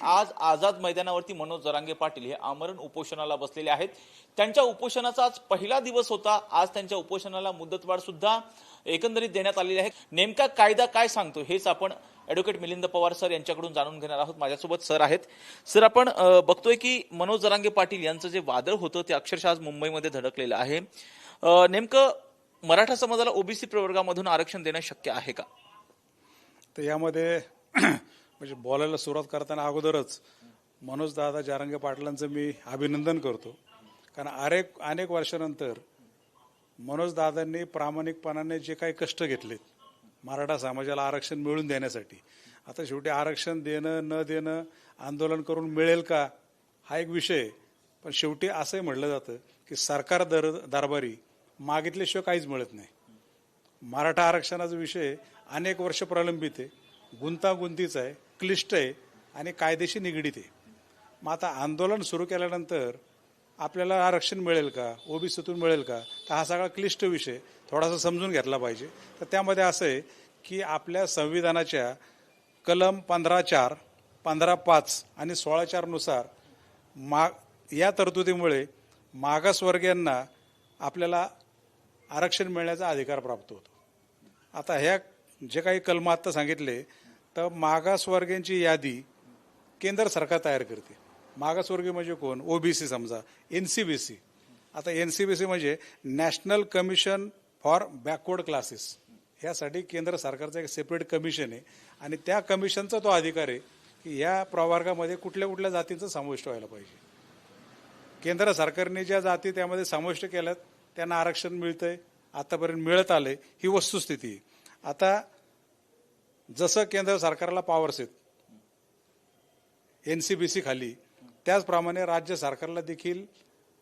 आज आझाद मैदानावरती मनोज जरांगे पाटील हे आमरण उपोषणाला बसलेले आहेत. त्यांच्या उपोषणाचा आज पहिला दिवस होता. आज त्यांच्या उपोषणाला मुदतवाढ सुद्धा एकंदरीत देण्यात आलेली आहे. नेमका कायदा काय सांगतो हेच आपण ऍडव्होकेट मिलिंद पवार सर यांच्याकडून जाणून घेणार आहोत. माझ्यासोबत सर आहेत. सर आपण बघतोय की मनोज जरांगे पाटील यांचं जे वादळ होतं ते अक्षरशः आज मुंबईमध्ये धडकलेलं आहे. नेमकं मराठा समाजाला ओबीसी प्रवर्गामधून आरक्षण देणं शक्य आहे का? तर यामध्ये म्हणजे बोलायला सुरुवात करताना अगोदरच मनोज दादा जारंगे पाटलांचं मी अभिनंदन करतो. कारण अनेक अनेक वर्षानंतर मनोज दादांनी प्रामाणिकपणाने जे काही कष्ट घेतलेत मराठा समाजाला आरक्षण मिळून देण्यासाठी. आता शेवटी आरक्षण देणं न देणं आंदोलन करून मिळेल का हा एक विषय. पण शेवटी असंही म्हटलं जातं की सरकार दर दरबारी मागितल्याशिवाय काहीच मिळत नाही. मराठा आरक्षणाचा विषय अनेक वर्ष प्रलंबित आहे गुंतागुंतीचा आहे. क्लिष्ट आहे आणि कायदेशी निगडीत आहे. मग आता आंदोलन सुरू केल्यानंतर आपल्याला आरक्षण मिळेल का? ओबीसीतून मिळेल का? तर हा सगळा क्लिष्ट विषय थोडासा समजून घेतला पाहिजे. तर त्यामध्ये असं आहे की आपल्या संविधानाच्या कलम पंधरा चार पंधरा पाच आणि सोळा चारनुसार मा या तरतुदीमुळे मागासवर्गीयांना आपल्याला आरक्षण मिळण्याचा अधिकार प्राप्त होतो. आता ह्या जे काही कलम आत्ता सांगितले तर मागासवर्गीयांची यादी केंद्र सरकार तयार करते. मागासवर्गीय म्हणजे कोण? ओबीसी समजा. एन सी बी सी आता एन सी बी सी म्हणजे national commission for backward classes यासाठी केंद्र सरकारचं एक सेपरेट कमिशन आहे. आणि त्या कमिशनचा तो अधिकार आहे की या प्रवर्गामध्ये कुठल्या कुठल्या जातींचा समाविष्ट व्हायला पाहिजे. केंद्र सरकारने ज्या जाती त्यामध्ये समाविष्ट केल्यात त्यांना आरक्षण मिळतंय. आतापर्यंत मिळत आलंय. ही वस्तुस्थिती आता जसं केंद्र सरकारला पॉवर्स आहेत एन सी बी सी खाली त्याचप्रमाणे राज्य सरकारला देखील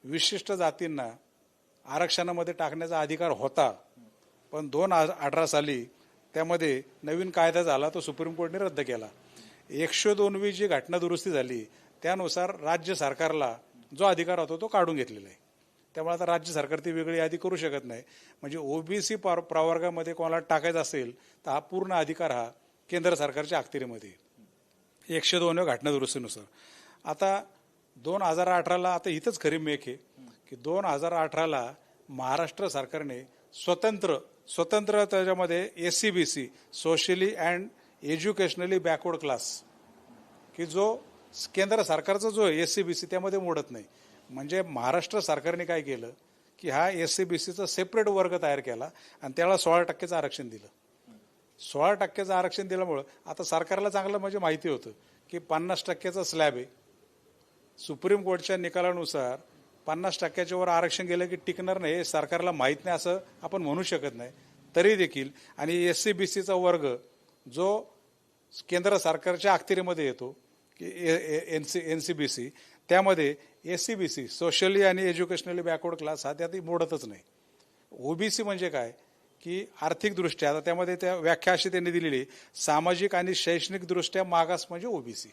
विशिष्ट जातींना आरक्षणामध्ये टाकण्याचा अधिकार होता. पण दोन अठरा साली त्यामध्ये नवीन कायदा झाला तो सुप्रीम कोर्टने रद्द केला. एकशे दोनवी जी घटना दुरुस्ती झाली त्यानुसार राज्य सरकारला जो अधिकार होता तो काढून घेतलेला आहे. त्यामुळे आता राज्य सरकार ती वेगळी यादी करू शकत नाही. म्हणजे ओबीसी प्रवर्गामध्ये कोणाला टाकायचा असेल तर हा पूर्ण अधिकार हा केंद्र सरकारच्या अखत्यारीमध्ये एकशे दोन घटना दुरुस्तीनुसार. आता दोन हजार अठराला आता इथंच खरी मेक आहे की दोन हजार अठराला महाराष्ट्र सरकारने स्वतंत्र स्वतंत्र त्याच्यामध्ये S C B C socially and educationally backward class की जो केंद्र सरकारचा जो एस सी बी सी त्यामध्ये मोडत नाही. म्हणजे महाराष्ट्र सरकारने काय केलं की हा एस सी बी सीचा सेपरेट वर्ग तयार केला आणि त्याला सोळा टक्क्याचं आरक्षण दिलं. सोळा टक्क्याचं आरक्षण दिल्यामुळं आता सरकारला चांगलं म्हणजे माहिती होतं की पन्नास टक्क्याचा स्लॅब आहे. सुप्रीम कोर्टच्या निकालानुसार पन्नास टक्क्याच्या वर आरक्षण गेलं की टिकणार नाही हे सरकारला माहीत नाही असं आपण म्हणू शकत नाही. तरी देखील आणि एस सी बी सीचा वर्ग जो केंद्र सरकारच्या अखत्यारीमध्ये येतो की N C N C B C त्यामध्ये S C B C socially आणि एज्युकेशनली बॅकवर्ड क्लास हा त्यात मोडतच नाही. ओबीसी म्हणजे काय? की आर्थिकदृष्ट्या आता त्यामध्ये त्या व्याख्या अशी त्यांनी दिलेली सामाजिक आणि शैक्षणिकदृष्ट्या मागास म्हणजे ओबीसी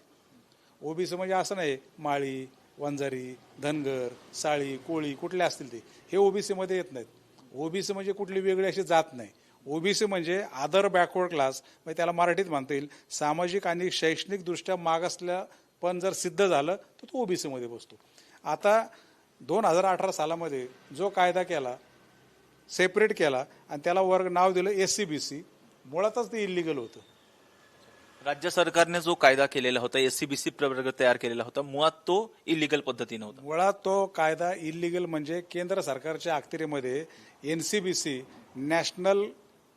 ओबीसी म्हणजे असं नाही माळी वंजारी धनगर साळी कोळी कुठले असतील ते हे ओबीसीमध्ये येत नाहीत. ओबीसी म्हणजे कुठली वेगळी अशी जात नाही. ओबीसी म्हणजे आदर बॅकवर्ड क्लास म्हणजे त्याला मराठीत म्हणता येईल सामाजिक आणि शैक्षणिकदृष्ट्या मागासल्या पण जर सिद्ध झालं तर तो ओबीसी मध्ये बसतो. आता दोन हजार अठरा सालामध्ये जो कायदा केला सेपरेट केला आणि त्याला वर्ग नाव दिलं एस सी बी सी मुळातच ते इलिगल होतं. राज्य सरकारने जो कायदा केलेला होता एससीबीसी प्रवर्ग तयार केलेला होता मुळात तो इलिगल पद्धतीने होता. मुळात तो कायदा इलिगल म्हणजे केंद्र सरकारच्या अखत्यारीमध्ये N C B C national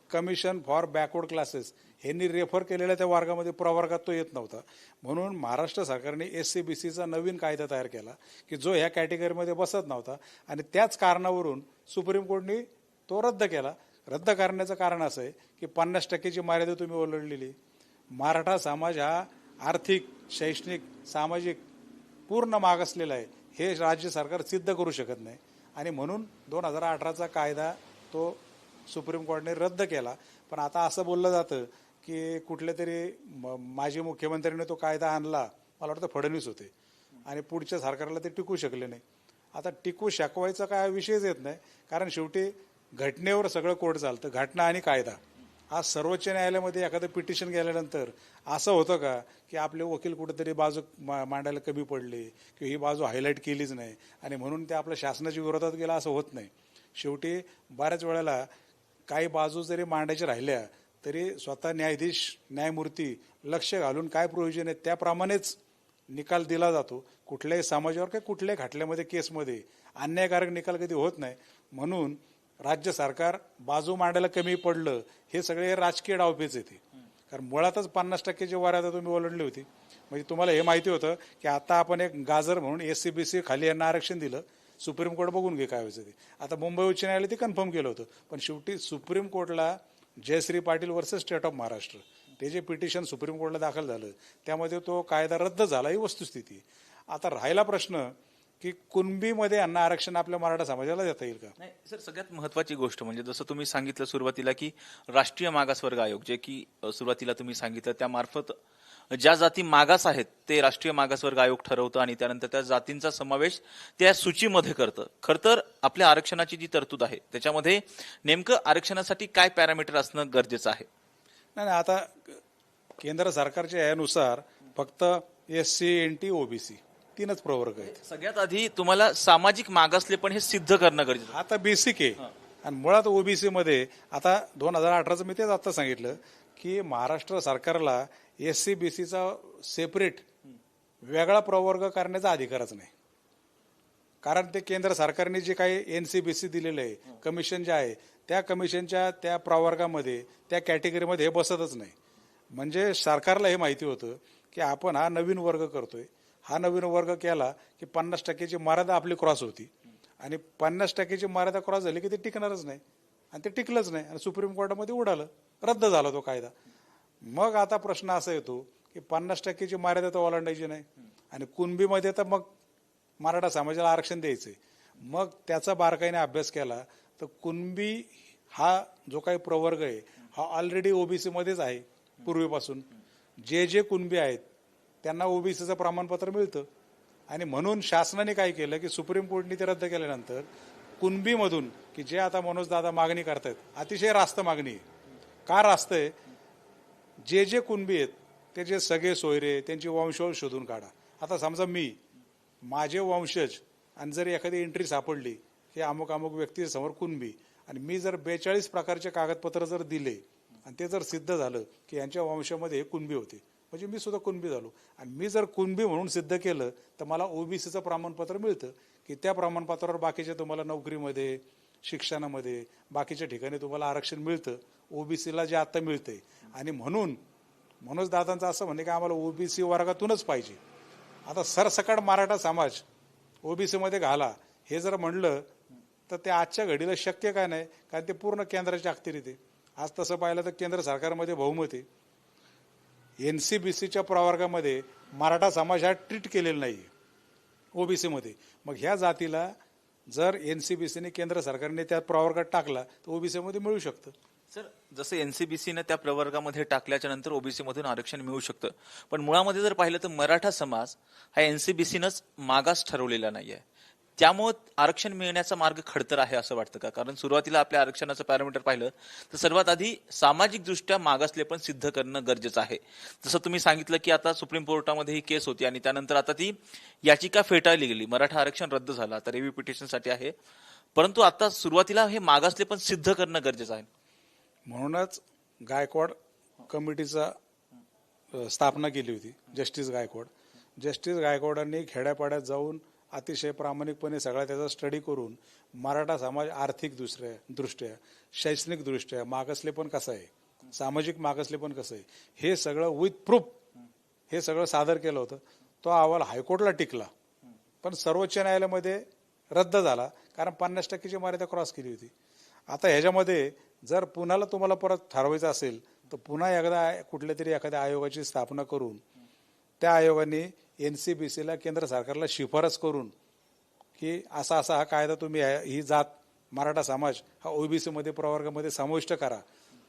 commission for backward classes यांनी रेफर केलेल्या त्या वर्गामध्ये प्रवर्गात तो येत नव्हता. म्हणून महाराष्ट्र सरकारने एस सी बी सीचा नवीन कायदा तयार केला की जो ह्या कॅटेगरीमध्ये बसत नव्हता आणि त्याच कारणावरून सुप्रीम कोर्टने तो रद्द केला. रद्द करण्याचं कारण असं आहे की पन्नास टक्केची मर्यादा तुम्ही ओलांडलेली. मराठा समाज हा आर्थिक शैक्षणिक सामाजिक पूर्ण मागासलेला आहे. हे राज्य सरकार सिद्ध करू शकत नाही. आणि म्हणून दोन हजार अठराचा कायदा तो सुप्रीम कोर्टने रद्द केला. पण आता असं बोललं जातं की कुठल्या तरी म- माजी मुख्यमंत्र्यांनी तो कायदा आणला मला वाटतं फडणवीस होते. आणि पुढच्या सरकारला ते टिकू शकले नाही. आता टिकू शकवायचा काय विषयच येत नाही कारण शेवटी घटनेवर सगळं कोर्ट चालतं घटना आणि कायदा. आज सर्वोच्च न्यायालयामध्ये एखादं पिटिशन गेल्यानंतर असं होतं का की आपले वकील कुठेतरी बाजू मा- मांडायला कमी पडले किंवा ही बाजू हायलाईट केलीच नाही आणि म्हणून ते आपल्या शासनाच्या विरोधात गेला असं होत नाही. शेवटी बऱ्याच वेळेला काही बाजू जरी मांडायच्या राहिल्या तरी स्वतः न्यायाधीश न्यायमूर्ती लक्ष घालून काय प्रयोजन आहे त्याप्रमाणेच निकाल दिला जातो. कुठल्याही समाजावर काही कुठल्याही खटल्यामध्ये केसमध्ये अन्यायकारक निकाल कधी होत नाही. म्हणून राज्य सरकार बाजू मांडायला कमी पडलं हे सगळे राजकीय डावपेच येते कारण मुळातच पन्नास टक्केची आता तुम्ही ओलंडली होती. म्हणजे तुम्हाला हे माहिती होतं की आता आपण एक गाजर म्हणून एस सी बी सी खाली यांना आरक्षण दिलं. सुप्रीम कोर्ट बघून घे काय व्हायचं ते. आता मुंबई उच्च न्यायालय ते कन्फर्म केलं होतं. पण शेवटी supreme कोर्टला Jayashree Patil versus state of Maharashtra. ते जे पिटिशन सुप्रीम कोर्टला दाखल झालं त्यामध्ये तो कायदा रद्द झाला ही वस्तुस्थिती. आता राहिला प्रश्न की कुणबीमध्ये यांना आरक्षण आपल्या मराठा समाजाला देता येईल का? नाही सर सगळ्यात महत्वाची गोष्ट म्हणजे जसं तुम्ही सांगितलं सुरुवातीला की राष्ट्रीय मागासवर्ग आयोग जे की सुरुवातीला तुम्ही सांगितलं त्यामार्फत ज्या जाती मागास आहेत ते राष्ट्रीय मागासवर्ग आयोग ठरवतं आणि त्यानंतर त्या जातींचा समावेश त्या सूचीमध्ये करतं. खरं तर आपल्या आरक्षणाची जी तरतूद आहे त्याच्यामध्ये नेमकं आरक्षणासाठी काय पॅरामीटर असणं गरजेचं आहे? नाही आता केंद्र सरकारच्या यानुसार फक्त S C N T OBC तीनच प्रवर्ग आहेत. सगळ्यात आधी तुम्हाला सामाजिक मागासले पण हे सिद्ध करणं गरजेचं. आता बेसिक आहे आणि मुळात ओबीसी मध्ये आता दोन हजार अठराचं मी तेच आता सांगितलं की महाराष्ट्र सरकारला एस सी बी सीचा सेपरेट वेगळा प्रवर्ग करण्याचा अधिकारच नाही. कारण ते केंद्र सरकारने जे काही एन सी बी सी दिलेलं आहे कमिशन जे आहे त्या कमिशनच्या त्या प्रवर्गामध्ये त्या कॅटेगरीमध्ये हे बसतच नाही. म्हणजे सरकारला हे माहिती होतं की आपण हा नवीन वर्ग करतोय. हा नवीन वर्ग केला की पन्नास टक्क्याची मर्यादा आपली क्रॉस होती. आणि पन्नास टक्क्याची मर्यादा क्रॉस झाली की ते टिकणारच नाही. आणि ते टिकलंच नाही. आणि सुप्रीम कोर्टामध्ये उडालं. रद्द झाला तो कायदा. मग आता प्रश्न असा येतो की पन्नास टक्क्याची मर्यादा तर ओलांडायची नाही. आणि कुणबीमध्ये तर मग मराठा समाजाला आरक्षण द्यायचं मग त्याचा बारकाईने अभ्यास केला तर कुणबी हा जो काही प्रवर्ग आहे हा ऑलरेडी ओबीसीमध्येच आहे पूर्वीपासून. जे जे कुणबी आहेत त्यांना ओबीसीचं प्रमाणपत्र मिळतं. आणि म्हणून शासनाने काय केलं की सुप्रीम कोर्टने ते रद्द केल्यानंतर कुणबीमधून की जे आता मनोज दादा मागणी करतायत अतिशय रास्त मागणी आहे. का रास्त आहे? जे जे कुणबी आहेत ते जे सगळे सोयरे त्यांची वंशावळ शोधून काढा. आता समजा मी माझे वंशज आणि जर एखादी एंट्री सापडली की अमुक अमुक व्यक्ती समोर कुणबी आणि मी जर बेचाळीस प्रकारचे कागदपत्र जर दिले आणि ते जर सिद्ध झालं की यांच्या वंशामध्ये हे कुणबी होते म्हणजे मी सुद्धा कुणबी झालो. आणि मी जर कुणबी म्हणून सिद्ध केलं तर मला ओबीसीचं प्रमाणपत्र मिळतं की त्या प्रमाणपत्रावर बाकीच्या तुम्हाला नोकरीमध्ये शिक्षणामध्ये. बाकीच्या ठिकाणी तुम्हाला आरक्षण मिळतं. ओबीसीला जे आता मिळतंय. आणि म्हणून मनोज दादांचं असं म्हणणे की आम्हाला ओबीसी वर्गातूनच पाहिजे. आता सरसकट मराठा समाज ओबीसीमध्ये घाला. हे जर म्हणलं तर ते आजच्या घडीला शक्य काय नाही? कारण ते पूर्ण केंद्राच्या अखत्यारीत आहे. आज तसं पाहिलं तर केंद्र सरकारमध्ये बहुमत आहे. एन सी बी सीच्या प्रवर्गामध्ये मराठा समाज हा ट्रीट केलेला नाही ओबीसी मध्ये. मग ह्या जातीला जर एन सी बी सीने केंद्र सरकारने त्या प्रवर्गात टाकला तर ओबीसीमध्ये मिळू शकतं. सर जसं एनसीबीसीनं त्या प्रवर्गामध्ये टाकल्याच्या नंतर ओबीसी मधून आरक्षण मिळू शकतं. पण मुळामध्ये जर पाहिलं तर मराठा समाज हा एनसीबीसीनंच मागास ठरवलेला नाहीये. त्यामुळं आरक्षण मिळण्याचा मार्ग खडतर आहे असं वाटतं का? कारण सुरुवातीला आपल्या आरक्षणाचं पॅरामीटर पाहिलं तर सर्वात आधी सामाजिक दृष्ट्या मागासले पण सिद्ध करणं गरजेचं आहे. जसं तुम्ही सांगितलं की आता सुप्रीम कोर्टामध्ये ही केस होती आणि त्यानंतर आता ती याचिका फेटाळली गेली. मराठा आरक्षण रद्द झालं. आता रेव्ह्यू पिटिशनसाठी आहे. परंतु आता सुरुवातीला हे मागासले पण सिद्ध करणं गरजेचं आहे. म्हणूनच गायकवाड कमिटीचा स्थापना केली होती जस्टिस गायकवाड. जस्टिस गायकवाडांनी खेड्यापाड्यात जाऊन अतिशय प्रामाणिकपणे सगळा त्याचा स्टडी करून मराठा समाज आर्थिक दृष्ट्या दृष्ट्या शैक्षणिक दृष्ट्या मागासले पण कसं आहे? सामाजिक मागासले पण कसं आहे? हे सगळं विथ प्रूफ हे सगळं सादर केलं होतं. तो अहवाल हायकोर्टला टिकला. पण सर्वोच्च न्यायालयामध्ये रद्द झाला कारण पन्नास टक्केची मर्यादा क्रॉस केली होती. आता ह्याच्यामध्ये जर पुन्हाला तुम्हाला परत ठरवायचं असेल तर पुन्हा एकदा कुठल्या तरी एखाद्या आयोगाची स्थापना करून त्या आयोगाने एन सी बी सीला केंद्र सरकारला शिफारस करून की असा असा हा कायदा तुम्ही ही जात मराठा समाज हा ओबीसी मध्ये प्रवर्गामध्ये समाविष्ट करा.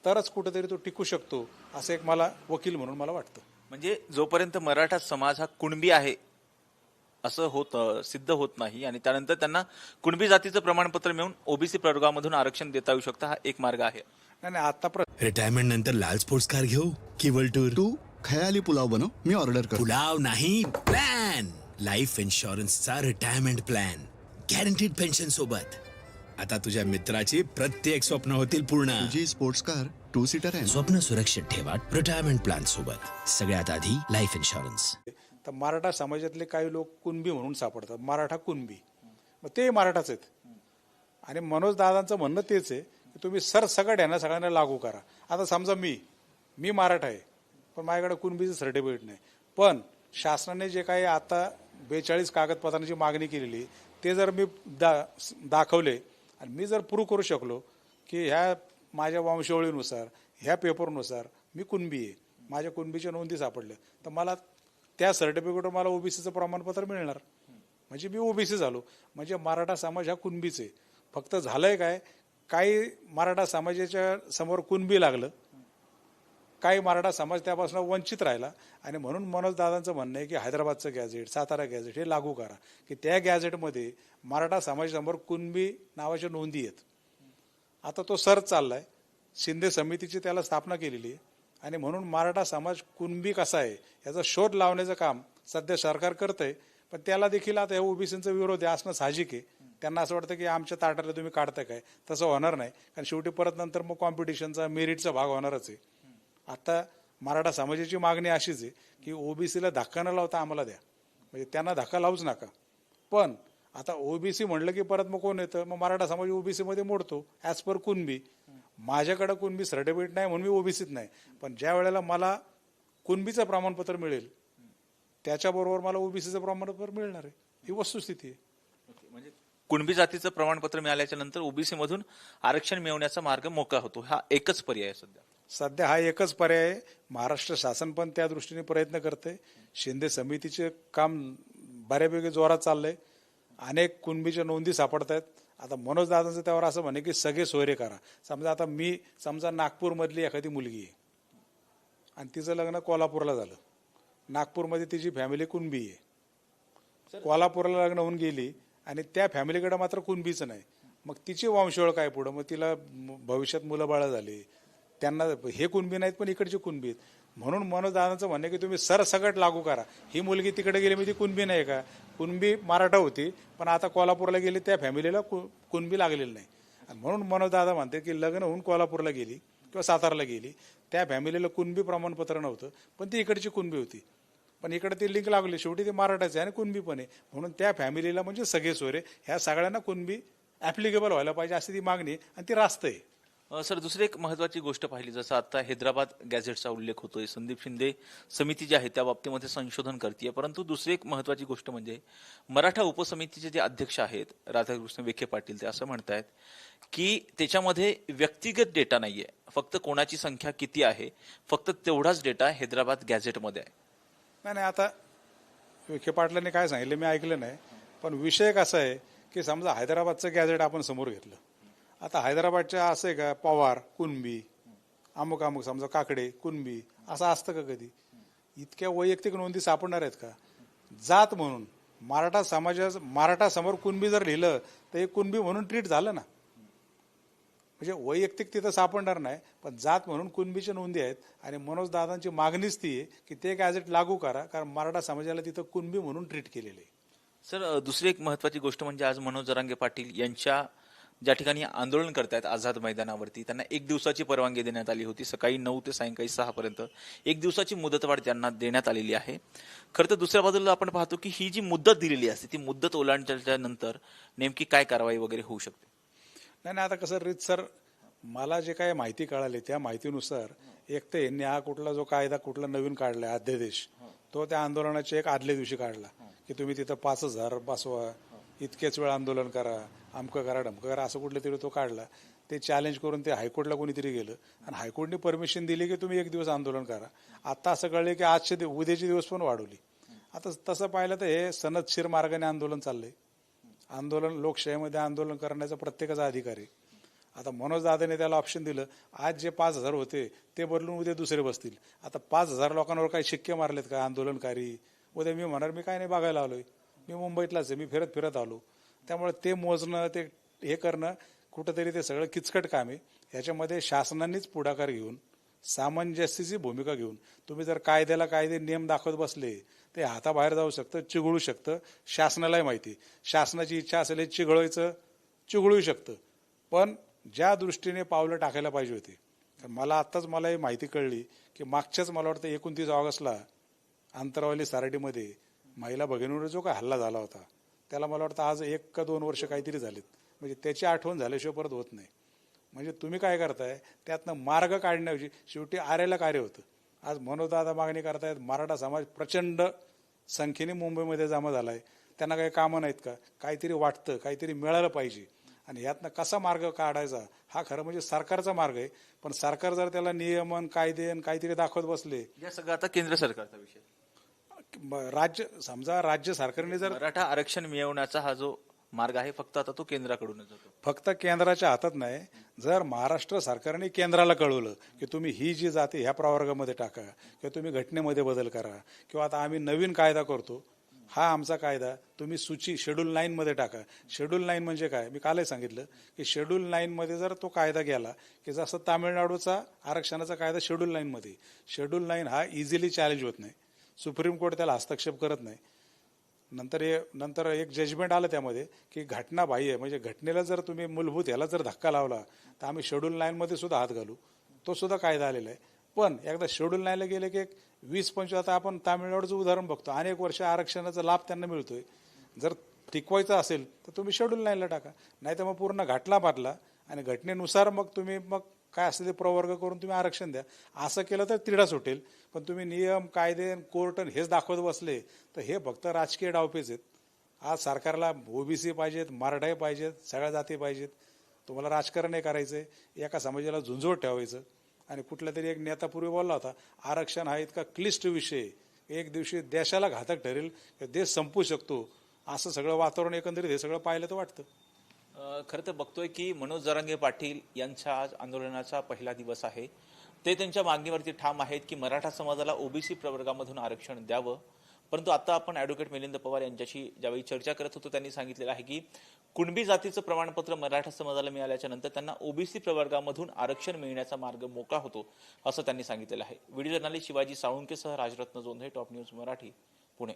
तरच कुठेतरी तो टिकू शकतो असं एक मला वकील म्हणून मला वाटतं. म्हणजे जोपर्यंत मराठा समाज हा कुणबी आहे असं होत सिद्ध होत नाही आणि त्यानंतर त्यांना कुणबी जातीचं प्रमाणपत्र मिळून ओबीसी प्रवर्गामधून आरक्षण देता येऊ शकतं हा एक मार्ग आहे. नाही नाही आता रिटायरमेंट नंतर लाल स्पोर्ट्स कार घेऊ की टूर तू खयाली पुलाव बनव मी ऑर्डर करतो. पुलाव नाही प्लॅन लाईफ इन्शुरन्सचा रिटायरमेंट प्लॅन गॅरंटीड पेन्शन सोबत. आता तुझ्या मित्राची प्रत्येक स्वप्न होतील पूर्ण. तुझी स्पोर्ट्स कार टू सीटर आहे ना? स्वप्न सुरक्षित ठेवा रिटायरमेंट प्लॅन सोबत. सगळ्यात आधी लाईफ इन्शुरन्स तर मराठा समाजातले काही लोक कुणबी म्हणून सापडतात. मराठा कुणबी. मग ते मराठाच आहेत. आणि मनोज दादांचं म्हणणं तेच आहे की तुम्ही सरसकट यांना सगळ्यांना लागू करा. आता समजा मी मी मराठा आहे. पण माझ्याकडे कुणबीचं सर्टिफिकेट नाही. पण शासनाने जे काही आता बेचाळीस कागदपत्रांची मागणी केलेली ते जर मी दा दाखवले आणि मी जर प्रूव्ह करू शकलो की ह्या माझ्या वंशावळीनुसार ह्या पेपरनुसार मी कुणबी आहे माझ्या कुणबीच्या नोंदी सापडल्या तर मला त्या सर्टिफिकेटवर मला ओबीसीचं प्रमाणपत्र मिळणार. म्हणजे मी ओबीसी झालो. म्हणजे मराठा समाज हा कुणबीच आहे. फक्त झालंय काय? काही मराठा समाजाच्या समोर कुणबी लागलं काही मराठा समाज त्यापासून वंचित राहिला. आणि म्हणून मनोज दादांचं म्हणणं आहे की हैदराबादचं गॅझेट सातारा गॅझेट हे लागू करा. की त्या गॅझेटमध्ये मराठा समाजासमोर कुणबी नावाच्या नोंदी आहेत. आता तो सर चाललाय. शिंदे समितीची त्याला स्थापना केलेली आहे. आणि म्हणून मराठा समाज कुणबी कसा आहे याचा शोध लावण्याचं काम सध्या सरकार करतंय. पण त्याला देखील आता या ओबीसींचा विरोध आहे असणं साहजिक आहे. त्यांना असं वाटतं की आमच्या ताटाला तुम्ही काढता काय? तसं होणार नाही. कारण शेवटी परत नंतर मग कॉम्पिटिशनचा मेरिटचा भाग होणारच आहे. आता मराठा समाजाची मागणी अशीच आहे की ओबीसीला धक्का न लावता आम्हाला द्या. म्हणजे त्यांना धक्का लावूच नका. पण आता ओबीसी म्हणलं की परत मग कोण येतं? मग मराठा समाज ओबीसीमध्ये मोडतो ॲज पर कुणबी. माझ्याकडं कुणबी सर्टिफिकेट नाही म्हणून मी ओबीसीत नाही. पण ज्या वेळेला मला कुणबीचं प्रमाणपत्र मिळेल त्याच्याबरोबर मला ओबीसीचं प्रमाणपत्र मिळणार आहे. ही वस्तुस्थिती आहे. म्हणजे कुणबी जातीचं प्रमाणपत्र मिळाल्याच्या नंतर ओबीसी मधून आरक्षण मिळवण्याचा मार्ग मोकळा होतो. हा एकच पर्याय आहे सध्या. सध्या हा एकच पर्याय आहे. महाराष्ट्र शासन पण त्या दृष्टीने प्रयत्न करते शिंदे समितीचे काम बऱ्यापैकी जोरात चाललंय. अनेक कुणबीच्या नोंदी सापडत आहेत आता मनोज दादांचं त्यावर असं म्हणे की सगळे सोयरे करा. समजा आता मी समजा नागपूरमधली एखादी मुलगी आहे. आणि तिचं लग्न कोल्हापूरला झालं. नागपूरमध्ये तिची फॅमिली कुणबी आहे. कोल्हापूरला लग्न होऊन गेली आणि त्या फॅमिलीकडे मात्र कुणबीचं नाही. मग तिची वंशवळ काय पुढं? मग तिला भविष्यात मुलं बाळं झाली. त्यांना हे कुणबी नाहीत पण इकडची कुणबी आहेत. म्हणून मनोजदादांचं म्हणणं की तुम्ही सरसकट लागू करा. ही मुलगी तिकडे गेली म्हणजे ती कुणबी नाही का? कुणबी मराठा होती पण आता कोल्हापूरला गेली त्या फॅमिलीला कु- कुणबी लागलेली नाही. आणि म्हणून मनोदादा म्हणते की लग्न होऊन कोल्हापूरला गेली किंवा सातारला गेली त्या फॅमिलीला कुणबी प्रमाणपत्र नव्हतं पण ती इकडची कुणबी होती. पण इकडे ती लिंक लागली शेवटी ती मराठाची आहे आणि कुणबी पण आहे. म्हणून त्या फॅमिलीला म्हणजे सगळे सोयरे ह्या सगळ्यांना कुणबी ॲप्लिकेबल व्हायला पाहिजे अशी ती मागणी आणि ती रास्त आहे. सर दुसरी एक महत्वाची गोष्ट पाहिली जसं आता हैदराबाद गॅझेटचा उल्लेख होतोय संदीप शिंदे समिती जी आहे त्या बाबतीमध्ये संशोधन करते परंतु दुसरी एक महत्वाची गोष्ट म्हणजे मराठा उपसमितीचे जे अध्यक्ष आहेत राधाकृष्ण विखे पाटील ते असं म्हणतायत की त्याच्यामध्ये व्यक्तिगत डेटा नाहीये. फक्त कोणाची संख्या किती आहे फक्त तेवढाच डेटा हैदराबाद गॅझेटमध्ये आहे. नाही नाही आता विखे पाटलांनी काय सांगितलं मी ऐकलं नाही. पण विषय कसा आहे की समजा हैदराबादचं गॅझेट आपण समोर घेतलं. आता हैदराबादच्या असं आहे का पवार कुणबी अमुक अमुक समजा काकडे कुणबी असं असतं का कधी? इतक्या वैयक्तिक नोंदी सापडणार आहेत का? जात म्हणून मराठा समाजा मराठा समोर कुणबी जर लिहिलं तर हे कुणबी म्हणून ट्रीट झालं ना? म्हणजे वैयक्तिक तिथं सापडणार नाही पण जात म्हणून कुणबीच्या नोंदी आहेत आणि मनोज दादांची मागणीच ती आहे की ते गॅझेट लागू करा कारण मराठा समाजाला तिथं कुणबी म्हणून ट्रीट केलेलं आहे. सर दुसरी एक महत्वाची गोष्ट म्हणजे आज मनोज जरांगे पाटील यांच्या ज्या ठिकाणी आंदोलन करतायत आझाद मैदानावरती त्यांना एक दिवसाची परवानगी देण्यात आली होती. सकाळी नऊ ते सायंकाळी सहापर्यंत एक दिवसाची मुदतवाढ त्यांना देण्यात आलेली आहे. खरं तर दुसऱ्या बाजूला आपण पाहतो की ही जी मुदत दिलेली असते ती मुदत ओलांडल्याच्या नंतर नेमकी काय कारवाई वगैरे होऊ शकते? नाही नाही आता कसं रीत सर मला जे काय माहिती कळाली त्या माहितीनुसार एक तर यांनी हा कुठला जो कायदा कुठला नवीन काढला अध्यादेश तो त्या आंदोलनाच्या एक आदल्या दिवशी काढला की तुम्ही तिथं पाच हजार बसवा इतकेच वेळ आंदोलन करा अमकं करा डमकं करा असं कुठलं तरी तो काढला. ते चॅलेंज करून ते हायकोर्टला कोणीतरी गेलं. आणि हायकोर्टने परमिशन दिली की तुम्ही एक दिवस आंदोलन करा. आता असं कळलं की आजचे दिव- उद्याचे दिवस पण वाढवली. आता तसं पाहिलं तर हे सनदशीर मार्गाने आंदोलन चाललंय. आंदोलन लोकशाहीमध्ये आंदोलन करण्याचा प्रत्येकाचा अधिकार आहे. आता मनोज दादाने त्याला ऑप्शन दिलं. आज जे पाच हजार होते ते बदलून उद्या दुसरे बसतील. आता पाच हजार लोकांवर काही शिक्के मारलेत का आंदोलनकारी? उद्या मी म्हणणार मी काय नाही बघायला आलोय. मी मुंबईतलाच आहे मी फिरत फिरत आलो. त्यामुळे ते मोजणं ते हे करणं कुठंतरी ते सगळं किचकट काम आहे. याच्यामध्ये शासनानेच पुढाकार घेऊन सामंजस्याची भूमिका घेऊन तुम्ही जर कायद्याला कायदे नियम दाखवत बसले ते हाताबाहेर जाऊ शकतं चिघळू शकतं शासनालाही माहिती शासनाची इच्छा असेल हे चिघळायचं चिघळू शकतं. पण ज्या दृष्टीने पावलं टाकायला पाहिजे होती तर मला आत्ताच मला ही माहिती कळली की मागच्याच मला वाटतं एकोणतीस ऑगस्टला अंतरावली सारडीमध्ये महिला भगिनीवर जो काय हल्ला झाला होता त्याला मला वाटतं आज एक का दोन वर्ष काहीतरी झालीत. म्हणजे त्याची आठवण झाल्याशिवाय परत होत नाही. म्हणजे तुम्ही काय करताय त्यातनं मार्ग काढण्याऐवजी शेवटी आर्याला कार्य होतं. आज मनोदादा मागणी करतायत मराठा समाज प्रचंड संख्येने मुंबईमध्ये जमा झाला आहे त्यांना काही कामं नाहीत का? काहीतरी वाटतं काहीतरी मिळालं पाहिजे. आणि यातनं कसा मार्ग काढायचा? हा खरं म्हणजे सरकारचा मार्ग आहे. पण सरकार जर त्याला नियमन कायदे आणि काहीतरी दाखवत बसले या सगळं आता केंद्र सरकारचा विषय. राज्य समजा राज्य सरकारने जर मराठा आरक्षण मिळवण्याचा हा जो मार्ग आहे फक्त आता तो केंद्राकडूनच जातो फक्त केंद्राच्या हातात नाही जर महाराष्ट्र सरकारने केंद्राला कळवलं की तुम्ही ही जी जाते ह्या प्रवर्गामध्ये टाका किंवा तुम्ही घटनेमध्ये बदल करा किंवा आता आम्ही नवीन कायदा करतो हा आमचा कायदा तुम्ही सूची शेड्यूल नाईन मध्ये टाका. शेड्यूल नाईन म्हणजे काय? मी कालही सांगितलं की शेड्यूल नाईन मध्ये जर तो कायदा गेला की जसं तामिळनाडूचा आरक्षणाचा कायदा शेड्यूल नाईन मध्ये शेड्यूल नाईन हा इझिली चॅलेंज होत नाही. सुप्रीम कोर्ट त्याला हस्तक्षेप करत नाही. नंतर हे नंतर एक जजमेंट आलं त्यामध्ये की घटना बाह्य म्हणजे घटनेला जर तुम्ही मूलभूत याला जर धक्का लावला तर आम्ही शेड्यूल नाईनमध्ये सुद्धा हात घालू. तो सुद्धा कायदा आलेला आहे. पण एकदा शेड्यूल नाईनला गेले की एक वीस पंचवीस आता आपण तामिळनाडूचं उदाहरण बघतो. अनेक वर्ष आरक्षणाचा लाभ त्यांना मिळतोय. जर टिकवायचं असेल तर तुम्ही शेड्यूल नाईनला टाका. नाही तर मग पूर्ण घाटला बाटला आणि घटनेनुसार मग तुम्ही मग काय असेल ते प्रवर्ग करून तुम्ही आरक्षण द्या. असं केलं तर तिढा सुटेल. पण तुम्ही नियम कायदे कोर्ट हेच दाखवत बसले तर हे फक्त राजकीय डावपेच आहेत. आज सरकारला ओबीसी पाहिजेत मराठाही पाहिजेत सगळ्या जाती पाहिजेत. तुम्हाला राजकारण हे आहे एका समाजाला झुंजवत ठेवायचं. आणि कुठला तरी एक नेता पूर्वी बोलला होता आरक्षण हा इतका क्लिष्ट विषय एक दिवशी देशाला घातक ठरेल देश संपू शकतो. असं सगळं वातावरण एकंदरीत हे सगळं पाहिलं तर वाटतं. खरं तर बघतोय की मनोज जरांगे पाटील यांच्या आज आंदोलनाचा पहिला दिवस आहे. ते त्यांच्या मागणीवरती ठाम आहेत की मराठा समाजाला ओबीसी प्रवर्गामधून आरक्षण द्यावं. परंतु आता आपण ॲडव्होकेट मिलिंद पवार यांच्याशी ज्यावेळी चर्चा करत होतो त्यांनी सांगितलेलं आहे की कुणबी जातीचं प्रमाणपत्र मराठा समाजाला मिळाल्याच्या नंतर त्यांना ओबीसी प्रवर्गामधून आरक्षण मिळण्याचा मार्ग मोकळा होतो असं त्यांनी सांगितलेलं आहे. व्हिडिओ जर्नालिस्ट शिवाजी साळुंकेसह राजरत्न जोंधे टॉप न्यूज मराठी पुणे.